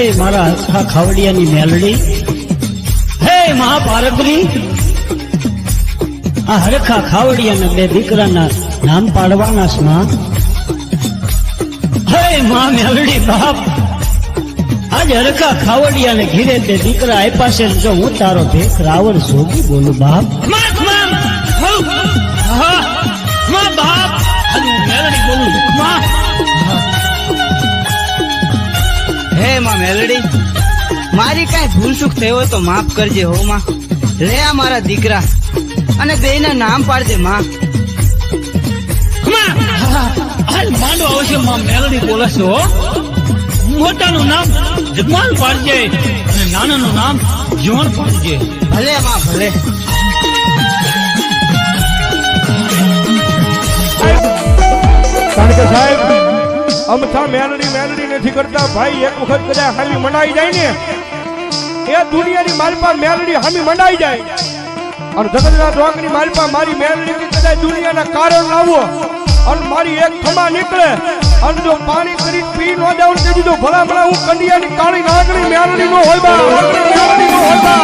હે મારા હરખા ખાવડિયાની મેલડી. હે મહાપારગરી આ હરખા ખાવડિયાના બે દીકરાના નામ પાડવાના સ્મા હે મા મેલડી બાપ. આજ હરખા ખાવડિયાને ઘીરે તે દીકરા આપ્યા છે જો હું તારો ભેખ રાવણ જોગી બોલું બાપ. બાપ. માં મેલડી. મારી કાંઈ ભૂલ સુખ થયો હોય તો માફ કરજે હો માં. લે આ મારા દીકરા અને બેયના નામ પાડજે માં. માં હાલ માંડો આવશે માં. મેલડી બોલે છે હો. મોટાનું નામ જગમાલ પાડજે અને નાનાનું નામ જીવન પાડજે. ભલે માં ભલે. સાહેબ અમથા મેલડી મેલડી નથી કરતા. ભાઈ, એક વખત કદાચ હામી મનાઈ જાય ને, એ દુનિયાની મારી પાસે મેલડી હામી મનાઈ જાય. અને જગતના ડોંગની મારી પાસે મારી મેલડી કદાચ દુનિયાના કારણ લાવો અને મારી એક ખમા નીકળે, અને જો પાણી કરી પી ન જાવ તે બીજો ભલા ભલા હું કંડિયાની કાળી નાગણી મેલડી નો હોય બા મેલડી નો હોય બા.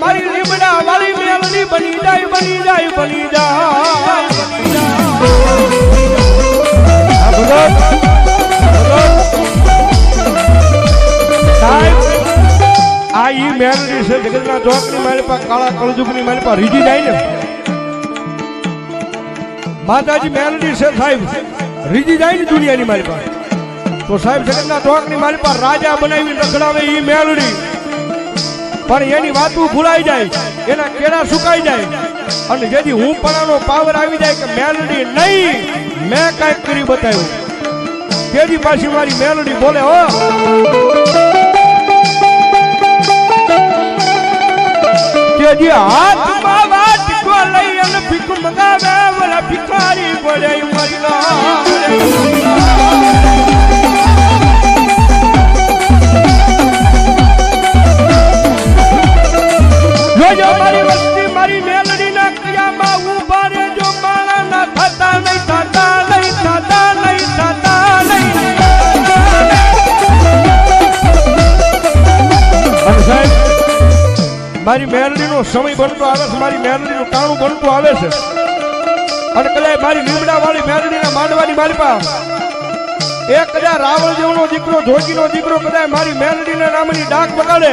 મારી લીમડા વાળી મેલડી બની જાય બની જાય બની જાય. આ ઈ મેલડી છે જગતના ચોકની મારી પાસે કાળા કળજુગની મારી પાસે રીજી જાય ને. માતાજી મેલડી છે સાહેબ રીજી જાય ને દુનિયાની મારી પાસે તો સાહેબ, જગતના ચોકની મારી પાસે રાજા બનાવી રખડાવે ઈ મેલડી પણ એની વાતું ભૂલાઈ જાય, એના કેળા સુકાઈ જાય. અને જેથી હું પણાનો પાવર આવી જાય કે મેલડી નહીં, મેં કાંઈક કરી બતાવ્યું. તેજી પાછી મારી મેલડી બોલે, હો. તેજી હાથમાં મારી મેલડી નો સમય બનતો આવે છે, મારી મેલડી નું ટાણું બનતું આવે છે. અને કદાચ મારી લીમડા વાળી મેલડી ને માંડવાની મારી પાસે એ કદાચ રાવણ જેવનો દીકરો જોગીનો દીકરો કદાચ મારી મેલડી ના નામની ડાક બગાડે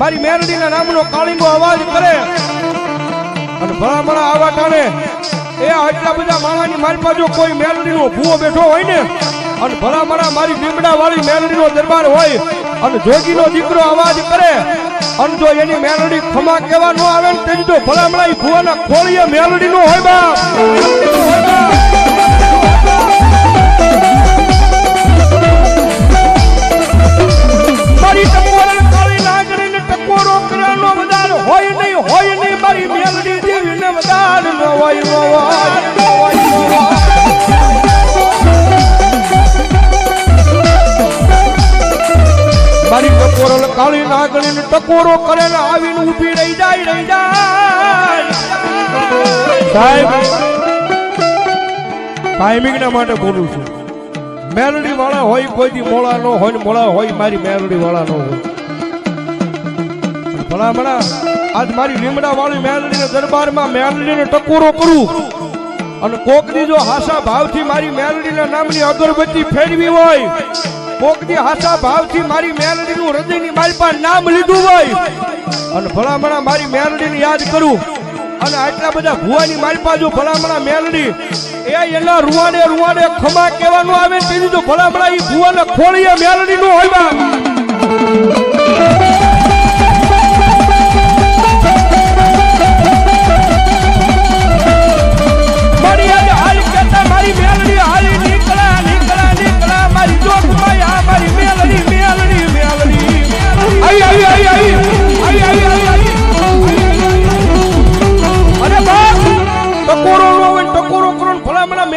મારી મેલડી ના નામનો કાળીંગો અવાજ કરે. અને ભણા ભણા આવા ટાણે. એ આટલા બધા માણાની મારી પાસે કોઈ મેલડી નો ભૂવો બેઠો હોય ને અને ભલા ભલા મારી લીમડા વાળી મેલડી નો દરબાર હોય અને જોગીનો દીકરો અવાજ કરે. અને જો એની મેલડી ખમા કેવા નો આવે ને તેની તો ભલા ભુવાના ખોળીએ મેલડી નો હોય બા ટકોરો કરેલ આવીને ઊભી રહી જાય રહી જાય. સાહેબ ટાઈમિંગના માટે બોલું છું. મેલડી વાળા હોય, કોઈથી મોળા ન હોય, ને મોળા હોય, મારી મેલડી વાળા ન હોય. ભલા ભલા આજ મારી લીમડા વાળી મેલડીને દરબારમાં મેલડીને ટકોરો કરું. અને કોકની જો હાસા ભાવથી મારી મેલડીના નામની અગરબત્તી ફેરવી હોય કોકની હાસા ભાવથી મારી મેલડીનું હૃદયની મારી પાસે નામ લીધું હોય. અને ભલા ભલા મારી મેલડીને યાદ કરું. અને આટલા બધા ભુવાની મારી પાસે ભલામણા મેલડી, એ એના રૂવાડે રૂવાડે ખમા કહેવાનું આવે તેની તો ભલામણા એ ભુવાને ખોળીએ મેલડીનું હોય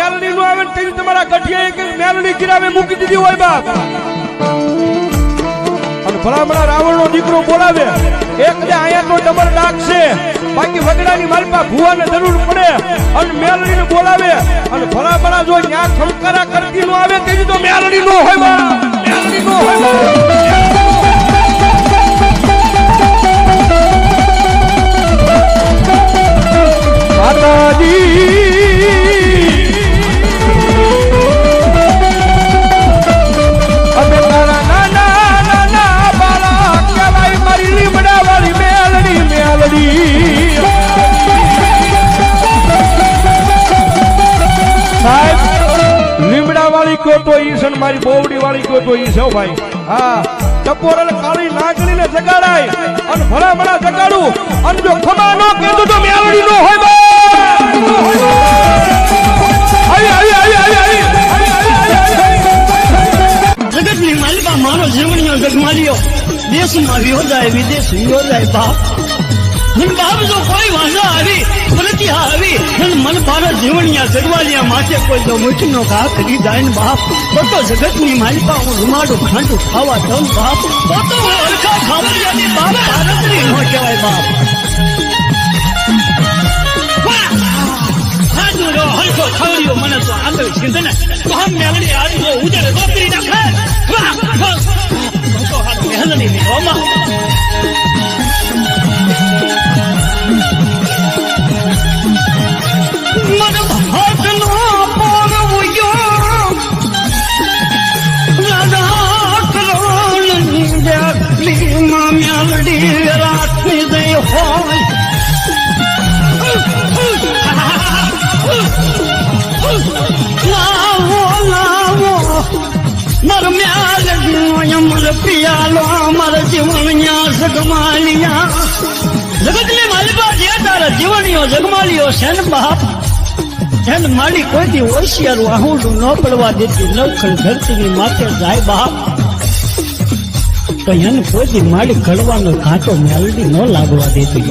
પેલા ગઠિયા એક મેલડી કિરાવે મૂકી દીધી હોય બાપ. અને ભલામણા રાવણનો દીકરો બોલાવે. એક દે અહીંયા તો ડબલ ડાક છે બાકી વગડાની માલપા ભુવાને જરૂર પડે. અને મેલડીને બોલાવે. અને ભલામણા જો ન્યા ખમકારા કરતી નો આવે, તેની તો મેલડી નો હોય મેલડી નો હોય ગોતો ઈ છે મારી બોવડી વાળી ગોતો ઈ છે ભાઈ. હા ટપોર કાળી નાગણી ને જગાડાય અને ભલા ભલા જગાડું. અને જો ખમા નો કીધું તો મેલડી નો હોય જગતની માલિકા મારો જીવણીઓ ગજમાલ્યો દેશમાં યોજાય વિદેશ યોજાય બાપ. બાપ જો કોઈ વાંધો આવી પ્રત્યા આવી. અને મન ભારત જીવણિયા જગવાલિયા માથે કોઈ જો મુઠનો ઘા કરી જાય ને બાપ તો તો જગતની માલિકા, હું રૂમાડું ખાંડું ખાવા દઉં બાપ. તો તો હું હરખા ખાવડિયાની બાપ ભારતની નો કહેવાય બાપ. હરખો ખાવડિયો મને તો આંધળ છીંધે ને. તો હમ મેળડી આડી ઉજળે ગોપરી નાખે વાહ! વાહ! તો હાથ મેહલની ની ಮ್ಯಾಲಡಿ ರಾತ್ರಿದೆ ಹೋಯ್ લાવો લાવો મર જગતની માલિકા જે તારા જીવનીઓ જગમાલિયો શેન બાપ ધન માળી કોઈથી હોશિયાર વાહુડું ન પડવા દેતી નવખંડ ધરતીની માથે જાય બાપ તો એને કોઈ માળી ઘડવાનો ઘાટો મેલડી ન લાગવા દેતી.